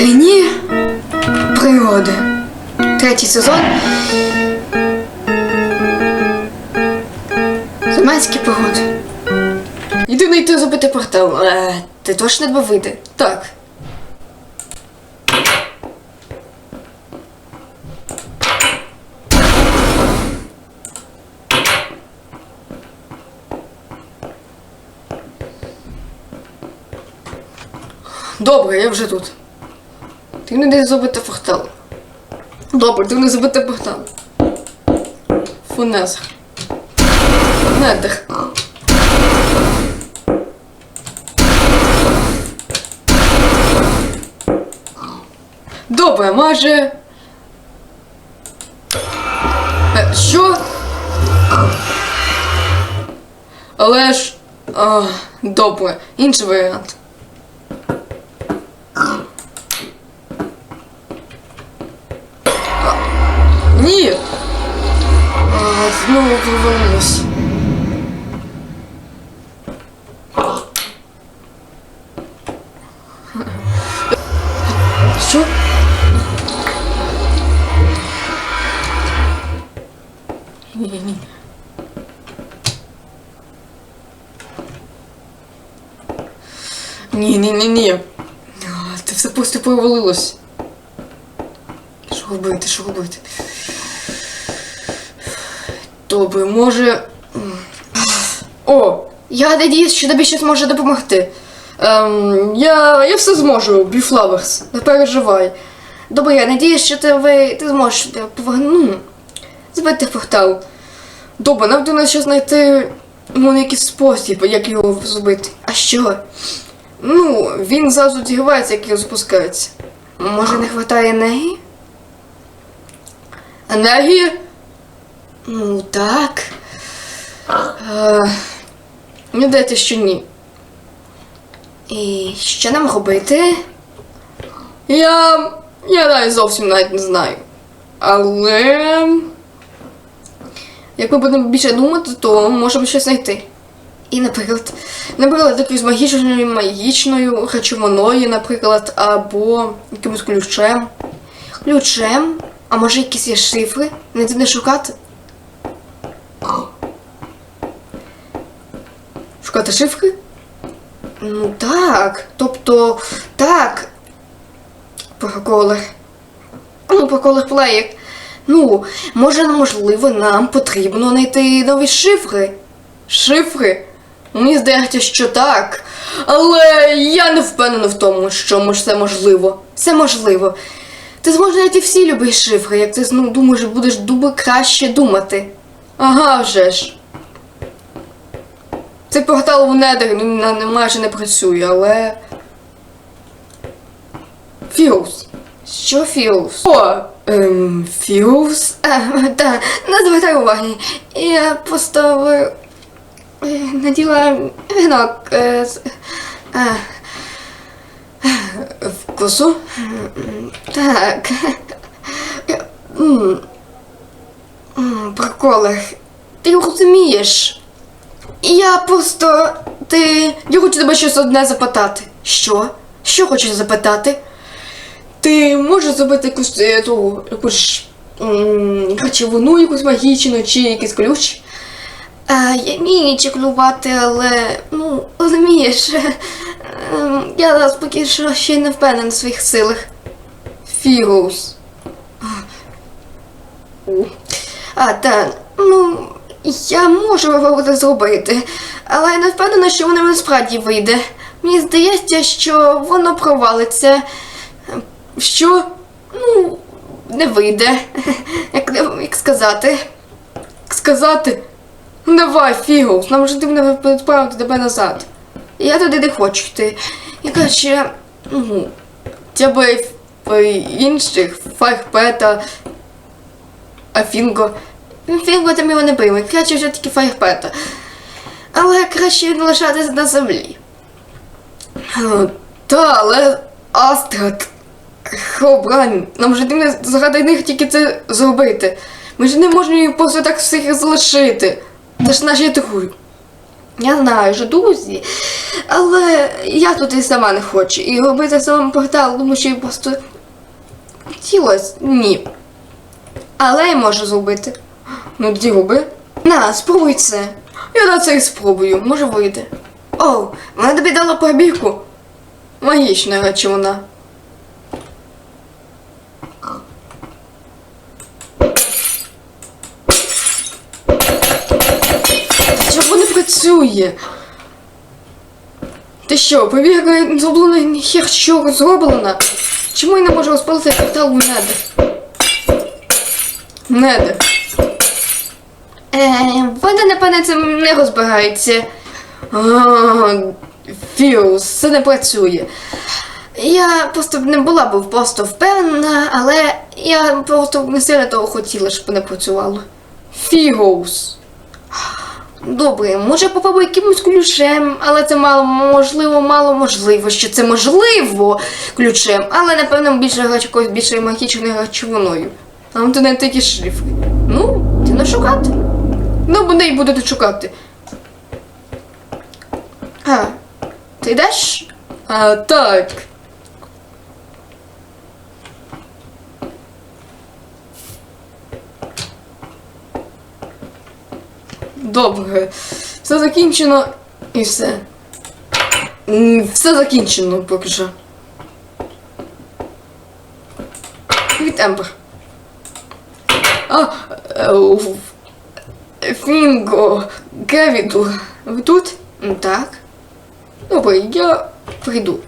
Чарівні пригоди. Третій сезон. Заманські пригоди. Єдине йти зробити портал. Е, ти точно тебе вийде? Так. Добре, я вже тут. Ти не десь зробити портал. Добре, ти не зробити портал. Фунезер. Недер. Добре, може. Е, Що? Але ж. А, добре, інший варіант. Ні. А, знову повернусь. Що? Ні, ні. Ні, ні, ні, ні. А, Це все просто провалилось. Що робити, що робити? Добре, може. О! Я надіюсь, що тобі щось може допомогти. Ем, я, я все зможу, Біфлаверс. Не переживай. Добре, я надіюсь, що ви, ти зможеш поверну. Збити портал. Добре, нам треба ще знайти ну, якийсь спосіб, як його зробити. А що? Ну, він зразу діграється, як його запускається. Може, не вистачає енергії? Енергії? Ну, так. Е, мені здається, що ні. І що нам робити? Я. Я навіть зовсім навіть не знаю. Але. Як ми будемо більше думати, то можемо щось знайти. І, наприклад, наприклад, якоюсь магічною, магічною речовиною, наприклад, або якимось ключем. Ключем? А може якісь є шифри? Не туди шукати? Шукати шифри? Ну так. Тобто, так. Проколер. Ну, проколер плеєр. Ну, може, можливо, нам потрібно знайти нові шифри. Шифри? Мені здається, що так. Але я не впевнена в тому, що це можливо. Це можливо. Ти зможеш знайти всі любі шифри, як ти ну, думаєш, будеш дуби краще думати. Ага, вже ж. Цей портал в недер ну, майже не працює, але. Фіус. Що Фіус? О! Ем, Фіус? Так, не звертай уваги. Я поставив. е, Наділа вінок е, з. е, В Так. Приколи. Ти розумієш? Я просто. Ти. Я хочу тебе щось одне запитати. Що? Що хочеш запитати? Ти можеш зробити якусь е, ту, якусь речовину, якусь магічну чи якийсь ключ? А, я вмію чеклувати, але ну, розумієш, я зараз поки що ще не впевнена в своїх силах. Фігус. А, так, ну, я можу це зробити, але я не впевнена, що воно насправді вийде. Мені здається, що воно провалиться. Що? Ну, не вийде. Як, як сказати? Як сказати? Давай, Фігус, нам вже потрібно відправити тебе назад. Я туди не хочу йти. Я краще, ну, хоча б в інших Файхпета, а Фінго. Там його не прийме, краще вже тільки Файхпета. Але краще він лишатися на землі. Та, але Астрад. Хобрань, нам же не заради них тільки це зробити. Ми ж не можемо їх просто так всіх залишити. Це ж наші друзі. Я знаю, що друзі, але я тут і сама не хочу. І робити самому портал, тому що просто хотілося. Ні. Але я можу зробити. Ну, тоді роби. На, спробуй це. Я на це і спробую, може вийде. О, вона тобі дала пробірку. Магічна речовина. Чого не працює? Ти що, побігла зроблена хер що зроблена? Чому я не можу розпалити портал в недр? Недр. Е, вони, напевне, цим не розбираються. А, Фіус, це не працює. Я просто не була б просто впевнена, але я просто не сильно того хотіла, щоб не працювало. Фігоус. Добре, може попробуй якимось ключем, але це мало можливо, мало можливо, що це можливо ключем, але напевно більше грач якоюсь більше магічною речовиною. Там то не такі шрифти. Ну, ти не шукати. Ну, буде й будете шукати. А, ти йдеш? А, так. Добре. Все закінчено і все. Все закінчено поки що. Від Ембер. А, е, Фінго, Гевіду. Ви тут? Так. Добре, я прийду.